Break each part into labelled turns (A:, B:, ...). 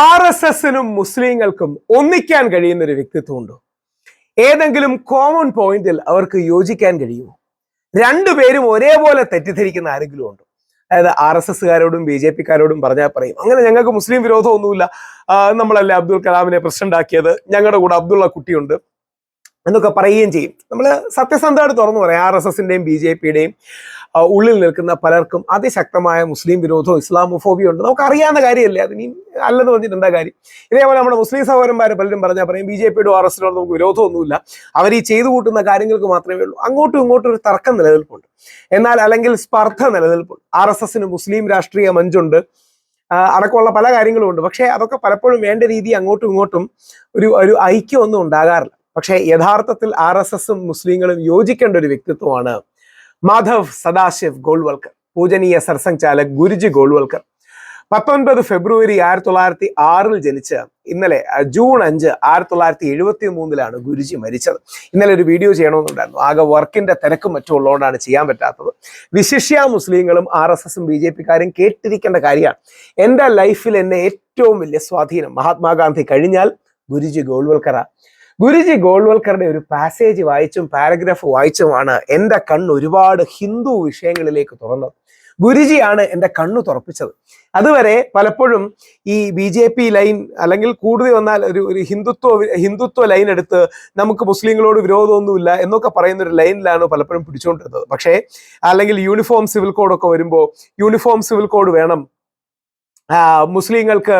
A: R S എസിനും മുസ്ലിങ്ങൾക്കും ഒന്നിക്കാൻ കഴിയുന്ന ഒരു വ്യക്തിത്വമുണ്ടോ? ഏതെങ്കിലും കോമൺ പോയിന്റിൽ അവർക്ക് യോജിക്കാൻ കഴിയുമോ? രണ്ടുപേരും ഒരേപോലെ തെറ്റിദ്ധരിക്കുന്ന ആരെങ്കിലും ഉണ്ടോ? അതായത് ആർ എസ് എസ്സുകാരോടും ബി ജെ പിക്കാരോടും പറഞ്ഞാൽ പറയും അങ്ങനെ ഞങ്ങൾക്ക് മുസ്ലിം വിരോധമൊന്നുമില്ല. നമ്മളല്ലേ അബ്ദുൽ കലാമിനെ പ്രസിഡന്റ് ആക്കിയത്. ഞങ്ങളുടെ കൂടെ അബ്ദുള്ള കുട്ടിയുണ്ട്. എന്നൊക്കെ പറയുകയും ചെയ്യും. നമ്മൾ സത്യസന്ധമായിട്ട് തുറന്നു പറയാം ആർ എസ് എസിന്റെയും ബി ജെ പിയുടെയും ഉള്ളിൽ നിൽക്കുന്ന പലർക്കും അതിശക്തമായ മുസ്ലിം വിരോധവും ഇസ്ലാമോഫോബിയും ഉണ്ട്. നമുക്ക് അറിയാവുന്ന കാര്യമല്ലേ? അതിനി അല്ലെന്ന് പറഞ്ഞിട്ട് എന്താ കാര്യം? ഇതേപോലെ നമ്മുടെ മുസ്ലിം സഹോദരന്മാർ പലരും പറഞ്ഞാൽ പറയും ബി ജെ പിയുടെ ആർ എസിനോട് നമുക്ക് വിരോധമൊന്നുമില്ല. അവർ ഈ ചെയ്തു കൂട്ടുന്ന കാര്യങ്ങൾക്ക് മാത്രമേ ഉള്ളൂ. അങ്ങോട്ടും ഇങ്ങോട്ടും ഒരു തർക്കം നിലനിൽപ്പുണ്ട്. എന്നാൽ അല്ലെങ്കിൽ സ്പർദ്ധ നിലനിൽപ്പുണ്ട്. ആർ എസ് എസിന് മുസ്ലിം രാഷ്ട്രീയ മഞ്ചുണ്ട്. അടക്കമുള്ള പല കാര്യങ്ങളും ഉണ്ട്. പക്ഷേ അതൊക്കെ പലപ്പോഴും വേണ്ട രീതി അങ്ങോട്ടും ഇങ്ങോട്ടും ഒരു ഒരു ഐക്യമൊന്നും ഉണ്ടാകാറില്ല. പക്ഷേ യഥാർത്ഥത്തിൽ ആർ എസ് എസും മുസ്ലിങ്ങളും യോജിക്കേണ്ട ഒരു വ്യക്തിത്വമാണ് മാധവ് സദാശിവ് ഗോൾവൽക്കർ പൂജനീയ സർസംഘ് ചാലക് ഗുരുജി ഗോൾവൽക്കർ. പത്തൊൻപത് ഫെബ്രുവരി ആയിരത്തി തൊള്ളായിരത്തി ആറിൽ ജനിച്ച് ഇന്നലെ ജൂൺ അഞ്ച് ആയിരത്തി തൊള്ളായിരത്തി എഴുപത്തി മൂന്നിലാണ് ഗുരുജി മരിച്ചത്. ഇന്നലെ ഒരു വീഡിയോ ചെയ്യണമെന്നുണ്ടായിരുന്നു. ആകെ വർക്കിന്റെ തിരക്കും മറ്റും ഉള്ളതുകൊണ്ടാണ് ചെയ്യാൻ പറ്റാത്തത്. വിശിഷ്യ മുസ്ലിങ്ങളും ആർ എസ് എസും ബി ജെ പിക്കാരും കേട്ടിരിക്കേണ്ട കാര്യമാണ്. എന്റെ ലൈഫിൽ എന്നെ ഏറ്റവും വലിയ സ്വാധീനം മഹാത്മാഗാന്ധി കഴിഞ്ഞാൽ ഗുരുജി ഗോൾവൽക്കറ. ഗുരുജി ഗോൾവൽക്കറുടെ ഒരു പാസേജ് വായിച്ചും പാരഗ്രാഫ് വായിച്ചുമാണ് എന്റെ കണ്ണ് ഒരുപാട് ഹിന്ദു വിഷയങ്ങളിലേക്ക് തുറന്നത്. ഗുരുജിയാണ് എന്റെ കണ്ണു തുറപ്പിച്ചത്. അതുവരെ പലപ്പോഴും ഈ ബി ജെ പി ലൈൻ അല്ലെങ്കിൽ കൂടുതൽ വന്നാൽ ഒരു ഒരു ഹിന്ദുത്വ ഹിന്ദുത്വ ലൈൻ എടുത്ത് നമുക്ക് മുസ്ലിങ്ങളോട് വിരോധമൊന്നുമില്ല എന്നൊക്കെ പറയുന്ന ഒരു ലൈനിലാണ് പലപ്പോഴും പിടിച്ചുകൊണ്ടിരുന്നത്. പക്ഷേ അല്ലെങ്കിൽ യൂണിഫോം സിവിൽ കോഡൊക്കെ വരുമ്പോൾ യൂണിഫോം സിവിൽ കോഡ് വേണം മുസ്ലിങ്ങൾക്ക്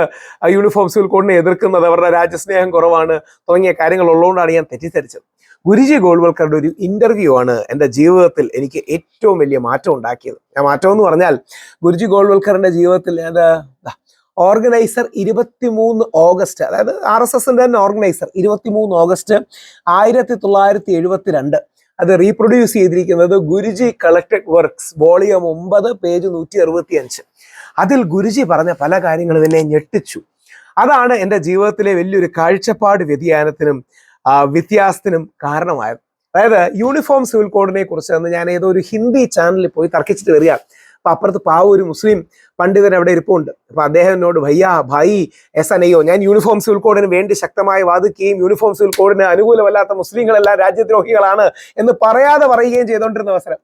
A: യൂണിഫോം സിവിൽ കോഡിനെ എതിർക്കുന്നത് അവരുടെ രാജ്യസ്നേഹം കുറവാണ് തുടങ്ങിയ കാര്യങ്ങൾ ഉള്ളതുകൊണ്ടാണ് ഞാൻ തെറ്റിദ്ധരിച്ചത്. ഗുരുജി ഗോൾവൽക്കറുടെ ഒരു ഇന്റർവ്യൂ ആണ് എന്റെ ജീവിതത്തിൽ എനിക്ക് ഏറ്റവും വലിയ മാറ്റം ഉണ്ടാക്കിയത്. ആ മാറ്റം എന്ന് പറഞ്ഞാൽ ഗുരുജി ഗോൾവൽക്കറിന്റെ ജീവിതത്തിൽ അത് ഓർഗനൈസർ ഇരുപത്തിമൂന്ന് ഓഗസ്റ്റ് അതായത് ആർ എസ് എസിന്റെ തന്നെ ഓർഗനൈസർ ഇരുപത്തിമൂന്ന് ഓഗസ്റ്റ് ആയിരത്തി തൊള്ളായിരത്തി എഴുപത്തിരണ്ട് അത് റീപ്രൊഡ്യൂസ് ചെയ്തിരിക്കുന്നത് ഗുരുജി കളക്ടഡ് വർക്ക്സ് വോളിയം ഒമ്പത് പേജ് നൂറ്റി അറുപത്തി അഞ്ച് അതിൽ ഗുരുജി പറഞ്ഞ പല കാര്യങ്ങളും എന്നെ ഞെട്ടിച്ചു. അതാണ് എന്റെ ജീവിതത്തിലെ വലിയൊരു കാഴ്ചപ്പാട് വ്യതിയാനത്തിനും വ്യത്യാസത്തിനും കാരണമായത്. അതായത് യൂണിഫോം സിവിൽ കോഡിനെ കുറിച്ച് അന്ന് ഞാൻ ഏതോ ഒരു ഹിന്ദി ചാനലിൽ പോയി തർക്കിച്ചിട്ട് വരിക. അപ്പൊ അപ്പുറത്ത് പാവ ഒരു മുസ്ലിം പണ്ഡിതൻ അവിടെ ഇരിപ്പുണ്ട്. അപ്പൊ അദ്ദേഹം എന്നോട് ഭയ്യ ഭായി എസ് അനയോ ഞാൻ യൂണിഫോം സിവിൽ കോഡിന് വേണ്ടി ശക്തമായി വാദിക്കുകയും യൂണിഫോം സിവിൽ കോഡിന് അനുകൂലമല്ലാത്ത മുസ്ലിങ്ങളെല്ലാം രാജ്യദ്രോഹികളാണ് എന്ന് പറയാതെ പറയുകയും ചെയ്തുകൊണ്ടിരുന്ന അവസരം.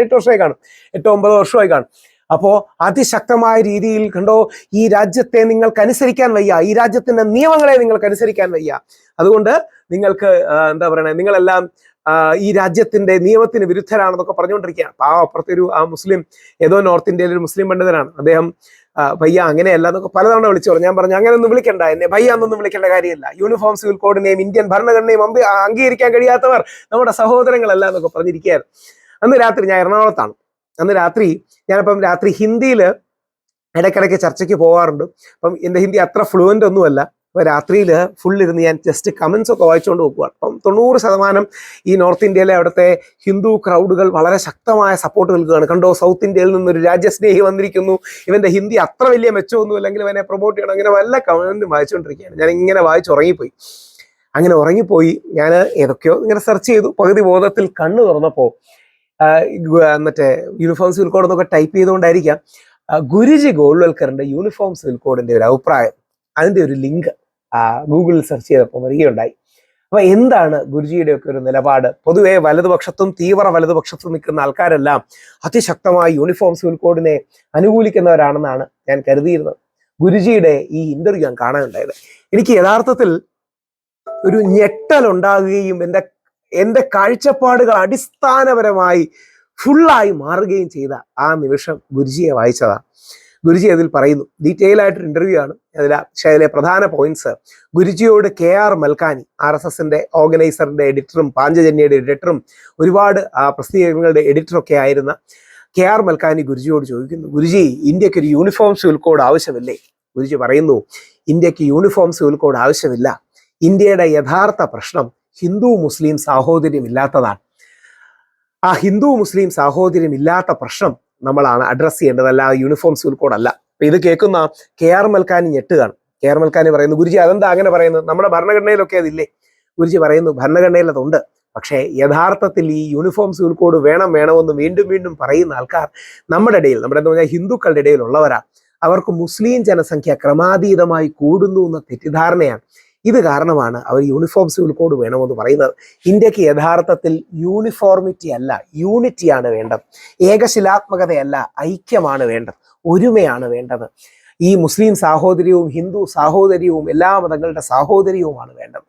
A: എട്ട് വർഷമായി കാണും. എട്ടോ ഒമ്പതോ വർഷമായി കാണും. അപ്പോ അതിശക്തമായ രീതിയിൽ കണ്ടോ ഈ രാജ്യത്തെ നിങ്ങൾക്ക് അനുസരിക്കാൻ വയ്യ ഈ രാജ്യത്തിന്റെ നിയമങ്ങളെ നിങ്ങൾക്ക് അനുസരിക്കാൻ വയ്യ. അതുകൊണ്ട് നിങ്ങൾക്ക് എന്താ പറയണേ നിങ്ങളെല്ലാം ഈ രാജ്യത്തിന്റെ നിയമത്തിന് വിരുദ്ധരാണെന്നൊക്കെ പറഞ്ഞുകൊണ്ടിരിക്കുകയാണ്. അപ്പുറത്തെ ഒരു ആ മുസ്ലിം ഏതോ നോർത്ത് ഇന്ത്യയിലെ ഒരു മുസ്ലിം പണ്ഡിതനാണ്. അദ്ദേഹം ഭയ്യ അങ്ങനെയല്ല എന്നൊക്കെ പലതവണ വിളിച്ചു പറഞ്ഞു. ഞാൻ പറഞ്ഞു അങ്ങനെ ഒന്നും വിളിക്കണ്ട എന്നെ ഭയ്യ എന്നൊന്നും വിളിക്കേണ്ട കാര്യമില്ല. യൂണിഫോം സിവിൽ കോഡിനെയും ഇന്ത്യൻ ഭരണഘടനയും അംഗീകരിക്കാൻ കഴിയാത്തവർ നമ്മുടെ സഹോദരങ്ങളല്ല എന്നൊക്കെ പറഞ്ഞിരിക്കുകയായിരുന്നു അന്ന് രാത്രി ഞാൻ എറണാകുളത്താണ്. അന്ന് രാത്രി ഞാനപ്പം രാത്രി ഹിന്ദിയിൽ ഇടയ്ക്കിടയ്ക്ക് ചർച്ചയ്ക്ക് പോകാറുണ്ട് അപ്പം എന്റെ ഹിന്ദി അത്ര ഫ്ലുവന്റ് ഒന്നുമല്ല. അപ്പോൾ രാത്രിയിൽ ഫുള്ളിരുന്ന് ഞാൻ ജസ്റ്റ് കമൻസ് ഒക്കെ വായിച്ചുകൊണ്ട് നോക്കുകയാണ് അപ്പം തൊണ്ണൂറ് ശതമാനം ഈ നോർത്ത് ഇന്ത്യയിലെ അവിടുത്തെ ഹിന്ദു ക്രൗഡുകൾ വളരെ ശക്തമായ സപ്പോർട്ട് നൽകുകയാണ്. കണ്ടോ സൗത്ത് ഇന്ത്യയിൽ നിന്നൊരു രാജ്യസ്നേഹി വന്നിരിക്കുന്നു. ഇവന്റെ ഹിന്ദി അത്ര വലിയ മെച്ചമൊന്നും അല്ലെങ്കിൽ ഇവനെ പ്രൊമോട്ട് ചെയ്യണം. അങ്ങനെ വല്ല കമന്റും വായിച്ചുകൊണ്ടിരിക്കുകയാണ്. ഞാൻ ഇങ്ങനെ വായിച്ച് ഉറങ്ങിപ്പോയി. അങ്ങനെ ഉറങ്ങിപ്പോയി. ഞാൻ ഏതൊക്കെയോ ഇങ്ങനെ സെർച്ച് ചെയ്തു. പകുതി ബോധത്തിൽ കണ്ണു തുറന്നപ്പോൾ മറ്റേ യൂണിഫോം സിവിൽ കോഡ് എന്നൊക്കെ ടൈപ്പ് ചെയ്തുകൊണ്ടായിരിക്കാം ഗുരുജി ഗോൾവൽക്കറിന്റെ യൂണിഫോം സിവിൽ കോഡിന്റെ ഒരു അഭിപ്രായം അതിന്റെ ഒരു ലിങ്ക് ഗൂഗിളിൽ സെർച്ച് ചെയ്തപ്പോൾ വരികയുണ്ടായി. അപ്പൊ എന്താണ് ഗുരുജിയുടെ ഒക്കെ ഒരു നിലപാട്? പൊതുവെ വലതുപക്ഷത്തും തീവ്ര വലതുപക്ഷത്തും നിൽക്കുന്ന ആൾക്കാരെല്ലാം അതിശക്തമായി യൂണിഫോം സിവിൽ കോഡിനെ അനുകൂലിക്കുന്നവരാണെന്നാണ് ഞാൻ കരുതിയിരുന്നത്. ഗുരുജിയുടെ ഈ ഇന്റർവ്യൂ ഞാൻ കാണാനുണ്ടായത്. എനിക്ക് യഥാർത്ഥത്തിൽ ഒരു ഞെട്ടൽ ഉണ്ടാകുകയും എന്റെ എന്റെ കാഴ്ചപ്പാടുകൾ അടിസ്ഥാനപരമായി ഫുള്ളായി മാറുകയും ചെയ്ത ആ നിമിഷം ഗുരുജിയെ വായിച്ചതാണ് ഗുരുജി അതിൽ പറയുന്നു. ഡീറ്റെയിൽ ആയിട്ടൊരു ഇന്റർവ്യൂ ആണ്. അതിൽ അതിലെ പ്രധാന points ഗുരുജിയോട് K R Malkani R S എസിന്റെ ഓർഗനൈസറിന്റെ എഡിറ്ററും പാഞ്ചജന്യയുടെ എഡിറ്ററും ഒരുപാട് പ്രസിദ്ധീകരണങ്ങളുടെ എഡിറ്ററൊക്കെ ആയിരുന്ന കെ ആർ മൽക്കാനി ഗുരുജിയോട് ചോദിക്കുന്നു. ഗുരുജി ഇന്ത്യയ്ക്ക് ഒരു യൂണിഫോം സിവിൽ കോഡ് ആവശ്യമില്ലേ? ഗുരുജി പറയുന്നു ഇന്ത്യയ്ക്ക് യൂണിഫോം സിവിൽ കോഡ് ആവശ്യമില്ല. ഇന്ത്യയുടെ യഥാർത്ഥ പ്രശ്നം ഹിന്ദു മുസ്ലിം സാഹോദര്യം ഇല്ലാത്തതാണ് ആ ഹിന്ദു മുസ്ലിം സാഹോദര്യം ഇല്ലാത്ത പ്രശ്നം നമ്മളാണ് അഡ്രസ്സ് ചെയ്യേണ്ടത് അല്ല യൂണിഫോം സ്കൂൾ കോഡ് അല്ല. അപ്പൊ ഇത് കേൾക്കുന്ന കെ ആർ മൽക്കാനി ഞെട്ടുകയാണ്. കെ ആർ മൽക്കാനി പറയുന്നു ഗുരുജി അതെന്താ അങ്ങനെ പറയുന്നത്? നമ്മുടെ ഭരണഘടനയിലൊക്കെ അതില്ലേ? ഗുരുജി പറയുന്നു ഭരണഘടനയിൽ അതുണ്ട് പക്ഷേ യഥാർത്ഥത്തിൽ ഈ യൂണിഫോം സ്കൂൾ കോഡ് വേണം വേണമെന്ന് വീണ്ടും വീണ്ടും പറയുന്ന ആൾക്കാർ നമ്മുടെ ഇടയിൽ നമ്മുടെ എന്ന് പറഞ്ഞാൽ ഹിന്ദുക്കളുടെ ഇടയിലുള്ളവരാണ് അവർക്ക് മുസ്ലിം ജനസംഖ്യ ക്രമാതീതമായി കൂടുന്നു എന്ന തെറ്റിദ്ധാരണയാണ് ഇത് കാരണമാണ് അവർ യൂണിഫോം സിവിൽ കോഡ് വേണമെന്ന് പറയുന്നത്. ഇന്ത്യയ്ക്ക് യഥാർത്ഥത്തിൽ യൂണിഫോർമിറ്റി അല്ല യൂണിറ്റിയാണ് വേണ്ടത്. ഏകശിലാത്മകതയല്ല ഐക്യമാണ് വേണ്ടത് ഒരുമയാണ് വേണ്ടത്. ഈ മുസ്ലിം സാഹോദര്യവും ഹിന്ദു സാഹോദര്യവും എല്ലാ മതങ്ങളുടെ സാഹോദര്യവുമാണ് വേണ്ടത്.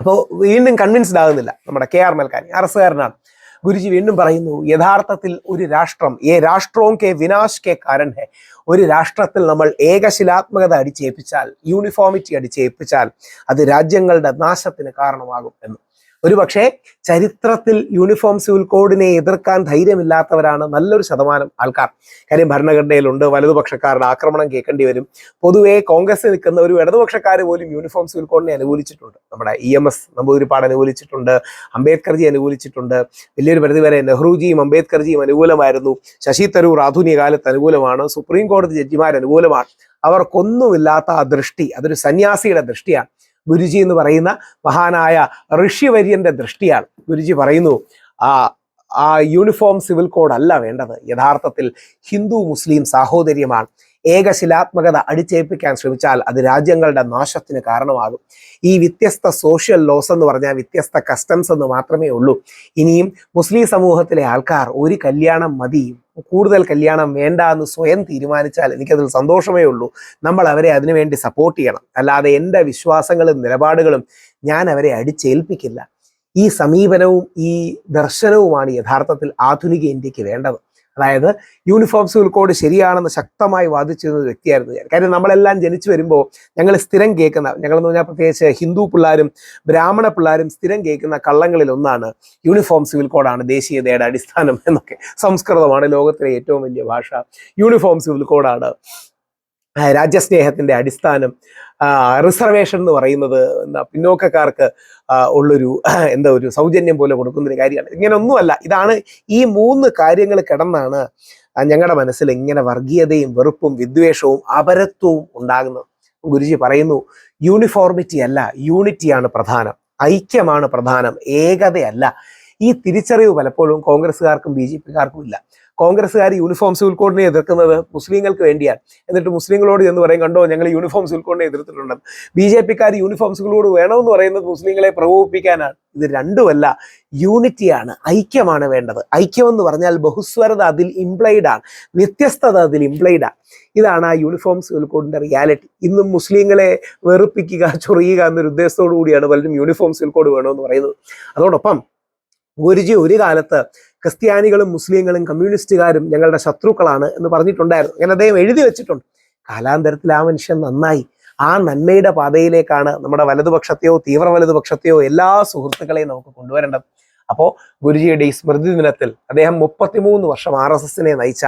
A: അപ്പോൾ വീണ്ടും കൺവിൻസ്ഡ് ആകുന്നില്ല നമ്മുടെ കെ ആർ മൽക്കാനി അറസുകാരനാണ് ഗുരുജി വീണ്ടും പറയുന്നു യഥാർത്ഥത്തിൽ ഒരു രാഷ്ട്രം ഏ രാഷ്ട്രവും കെ വിനാശ് കെ കാരൻ ഹെ. ഒരു രാഷ്ട്രത്തിൽ നമ്മൾ ഏകശിലാത്മകത അടിച്ചേൽപ്പിച്ചാൽ യൂണിഫോമിറ്റി അടിച്ചേൽപ്പിച്ചാൽ അത് രാജ്യങ്ങളുടെ നാശത്തിന് കാരണമാകും എന്ന്. ഒരുപക്ഷെ ചരിത്രത്തിൽ യൂണിഫോം സിവിൽ കോഡിനെ എതിർക്കാൻ ധൈര്യമില്ലാത്തവരാണ് നല്ലൊരു ശതമാനം ആൾക്കാർ. കാര്യം ഭരണഘടനയിലുണ്ട് വലതുപക്ഷക്കാരുടെ ആക്രമണം കേൾക്കേണ്ടി വരും. പൊതുവേ കോൺഗ്രസ് നിൽക്കുന്ന ഒരു ഇടതുപക്ഷക്കാർ പോലും യൂണിഫോം സിവിൽ കോഡിനെ അനുകൂലിച്ചിട്ടുണ്ട്. നമ്മുടെ ഇ എം എസ് നമ്പൂതിരിപ്പാട് അനുകൂലിച്ചിട്ടുണ്ട് അംബേദ്കർജി അനുകൂലിച്ചിട്ടുണ്ട്. വലിയൊരു പരിധി വരെ നെഹ്റുജിയും അംബേദ്കർജിയും അനുകൂലമായിരുന്നു. ശശി തരൂർ ആധുനിക കാലത്ത് അനുകൂലമാണ് സുപ്രീം കോടതി ജഡ്ജിമാർ അനുകൂലമാണ്. അവർക്കൊന്നുമില്ലാത്ത ആ ദൃഷ്ടി അതൊരു സന്യാസിയുടെ ദൃഷ്ടിയാണ്. ഗുരുജി എന്ന് പറയുന്ന മഹാനായ ഋഷിവര്യന്റെ ദൃഷ്ടിയാണ്. ഗുരുജി പറയുന്നു ആ ആ യൂണിഫോം സിവിൽ കോഡ് അല്ല വേണ്ടത്. യഥാർത്ഥത്തിൽ ഹിന്ദു മുസ്ലിം സാഹോദര്യമാണ്. ഏകശിലാത്മകത അടിച്ചേൽപ്പിക്കാൻ ശ്രമിച്ചാൽ അത് രാജ്യങ്ങളുടെ നാശത്തിന് കാരണമാകും. ഈ വ്യത്യസ്ത സോഷ്യൽ ലോസ് എന്ന് പറഞ്ഞാൽ വ്യത്യസ്ത കസ്റ്റംസ് എന്ന് മാത്രമേ ഉള്ളൂ. ഇനിയും മുസ്ലിം സമൂഹത്തിലെ ആൾക്കാർ ഒരു കല്യാണം മതി കൂടുതൽ കല്യാണം വേണ്ട എന്ന് സ്വയം തീരുമാനിച്ചാൽ എനിക്കതിൽ സന്തോഷമേ ഉള്ളൂ. നമ്മൾ അവരെ അതിനുവേണ്ടി സപ്പോർട്ട് ചെയ്യണം. അല്ലാതെ എന്റെ വിശ്വാസങ്ങളും നിലപാടുകളും ഞാൻ അവരെ അടിച്ചേൽപ്പിക്കില്ല. ഈ സമീപനവും ഈ ദർശനവുമാണ് യഥാർത്ഥത്തിൽ ആധുനിക ഇന്ത്യയ്ക്ക് വേണ്ടത്. അതായത് യൂണിഫോം സിവിൽ കോഡ് ശരിയാണെന്ന് ശക്തമായി വാദിച്ചിരുന്ന ഒരു വ്യക്തിയായിരുന്നു ഞാൻ. കാര്യം നമ്മളെല്ലാം ജനിച്ചു വരുമ്പോൾ ഞങ്ങൾ സ്ഥിരം കേൾക്കുന്ന ഞങ്ങളെന്ന് പറഞ്ഞാൽ പ്രത്യേകിച്ച് ഹിന്ദു പിള്ളേരും ബ്രാഹ്മണ പിള്ളേരും സ്ഥിരം കേൾക്കുന്ന കള്ളങ്ങളിൽ ഒന്നാണ് യൂണിഫോം സിവിൽ കോഡാണ് ദേശീയതയുടെ അടിസ്ഥാനം എന്നൊക്കെ. സംസ്കൃതമാണ് ലോകത്തിലെ ഏറ്റവും വലിയ ഭാഷ. യൂണിഫോം സിവിൽ കോഡാണ് രാജ്യസ്നേഹത്തിന്റെ അടിസ്ഥാനം. റിസർവേഷൻ എന്ന് പറയുന്നത് എന്താ പിന്നോക്കക്കാർക്ക് ഉള്ളൊരു എന്താ ഒരു സൗജന്യം പോലെ കൊടുക്കുന്നൊരു കാര്യമാണ്. ഇങ്ങനെയൊന്നുമല്ല ഇതാണ് ഈ മൂന്ന് കാര്യങ്ങൾ കിടന്നാണ് ഞങ്ങളുടെ മനസ്സിൽ ഇങ്ങനെ വർഗീയതയും വെറുപ്പും വിദ്വേഷവും അപരത്വവും ഉണ്ടാകുന്നത്. ഗുരുജി പറയുന്നു യൂണിഫോർമിറ്റി അല്ല യൂണിറ്റിയാണ് പ്രധാനം. ഐക്യമാണ് പ്രധാനം ഏകതയല്ല. ഈ തിരിച്ചറിവ് പലപ്പോഴും കോൺഗ്രസ്സുകാർക്കും ബി ജെ പിക്കാർക്കും ഇല്ല. കോൺഗ്രസ്സുകാർ യൂണിഫോം സിവിൽ കോഡിനെ എതിർക്കുന്നത് മുസ്ലിങ്ങൾക്ക് വേണ്ടിയാണ്. എന്നിട്ട് മുസ്ലിങ്ങളോട് എന്ന് പറയും കണ്ടോ ഞങ്ങൾ യൂണിഫോം സിവിൽ കോഡിനെ എതിർത്തിട്ടുണ്ടെന്ന് ബി ജെ പിക്കാർ യൂണിഫോം സിവിൽ കോഡ് വേണമെന്ന് പറയുന്നത് മുസ്ലിങ്ങളെ പ്രകോപിപ്പിക്കാനാണ്. ഇത് രണ്ടുമല്ല യൂണിറ്റിയാണ് ഐക്യമാണ് വേണ്ടത്. ഐക്യം എന്ന് പറഞ്ഞാൽ ബഹുസ്വരത അതിൽ ഇംപ്ലൈഡ് ആണ് വ്യത്യസ്തത അതിൽ ഇംപ്ലൈഡ് ആണ്. ഇതാണ് ആ യൂണിഫോം സിവിൽ കോഡിന്റെ റിയാലിറ്റി ഇന്നും മുസ്ലിങ്ങളെ വെറുപ്പിക്കുക ചൊറിയുക എന്നൊരു ഉദ്ദേശത്തോടു കൂടിയാണ് പലരും യൂണിഫോം സിവിൽ കോഡ് വേണമെന്ന് പറയുന്നത്. അതോടൊപ്പം ഗുരുജി ഒരു കാലത്ത് ക്രിസ്ത്യാനികളും മുസ്ലിങ്ങളും കമ്മ്യൂണിസ്റ്റുകാരും ഞങ്ങളുടെ ശത്രുക്കളാണ് എന്ന് പറഞ്ഞിട്ടുണ്ടായിരുന്നു. അങ്ങനെ അദ്ദേഹം എഴുതി വെച്ചിട്ടുണ്ട്. കാലാന്തരത്തിൽ ആ മനുഷ്യൻ നന്നായി. ആ നന്മയുടെ പാതയിലേക്കാണ് നമ്മുടെ വലതുപക്ഷത്തെയോ തീവ്ര വലതുപക്ഷത്തെയോ എല്ലാ സുഹൃത്തുക്കളെയും നമുക്ക് കൊണ്ടുവരേണ്ടത്. അപ്പോൾ ഗുരുജിയുടെ ഈ സ്മൃതി ദിനത്തിൽ അദ്ദേഹം മുപ്പത്തിമൂന്ന് വർഷം ആർ എസ് എസിനെ നയിച്ച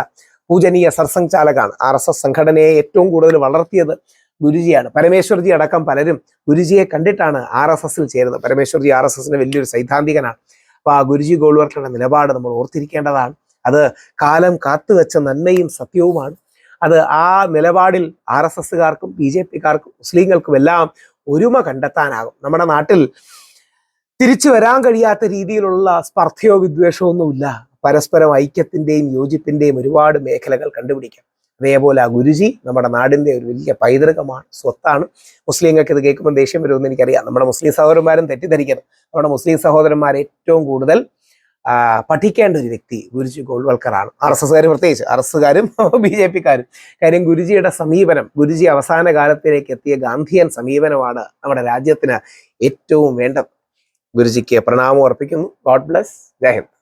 A: പൂജനീയ സർസംഘാലകാണ് ആർ എസ് എസ് സംഘടനയെ ഏറ്റവും കൂടുതൽ വളർത്തിയത് ഗുരുജിയാണ്. പരമേശ്വർജി അടക്കം പലരും ഗുരുജിയെ കണ്ടിട്ടാണ് ആർ എസ് എസിൽ ചേരുന്നത്. പരമേശ്വർജി ആർ എസ് എസിന് വലിയൊരു സൈദ്ധാന്തികനാണ്. അപ്പൊ ആ ഗുരുജി ഗോൾവർക്കറുടെ നിലപാട് നമ്മൾ ഓർത്തിരിക്കേണ്ടതാണ്. അത് കാലം കാത്തുവെച്ച നന്മയും സത്യവുമാണ്. അത് ആ നിലപാടിൽ ആർ എസ് എസ്സുകാർക്കും ബി ജെ പിക്കാർക്കും മുസ്ലിങ്ങൾക്കും എല്ലാം ഒരുമ കണ്ടെത്താനാകും. നമ്മുടെ നാട്ടിൽ തിരിച്ചു വരാൻ കഴിയാത്ത രീതിയിലുള്ള സ്പർദ്ധയോ വിദ്വേഷമൊന്നുമില്ല പരസ്പരം ഐക്യത്തിന്റെയും യോജിപ്പിന്റെയും ഒരുപാട് മേഖലകൾ കണ്ടുപിടിക്കാം. അതേപോലെ ആ ഗുരുജി നമ്മുടെ നാടിന്റെ ഒരു വലിയ പൈതൃകമാണ് സ്വത്താണ്. മുസ്ലിങ്ങൾക്ക് ഇത് കേൾക്കുമ്പോൾ ദേഷ്യം വരുമെന്ന് എനിക്കറിയാം. നമ്മുടെ മുസ്ലിം സഹോദരന്മാരും തെറ്റിദ്ധരിക്കരുത്. നമ്മുടെ മുസ്ലിം സഹോദരന്മാർ ഏറ്റവും കൂടുതൽ പഠിക്കേണ്ട ഒരു വ്യക്തി ഗുരുജി ഗോൾവൽക്കറാണ്. ആർ എസ് എസ്കാരും പ്രത്യേകിച്ച് ആർ എസ് എസ്കാരും ബി ജെ പിക്കാരും. കാര്യം ഗുരുജിയുടെ സമീപനം ഗുരുജി അവസാന കാലത്തിലേക്ക് എത്തിയ ഗാന്ധിയൻ സമീപനമാണ് നമ്മുടെ രാജ്യത്തിന് ഏറ്റവും വേണ്ടത്. ഗുരുജിക്ക് പ്രണാമം അർപ്പിക്കുന്നു. God bless. ജയ് ഹിന്ദ്.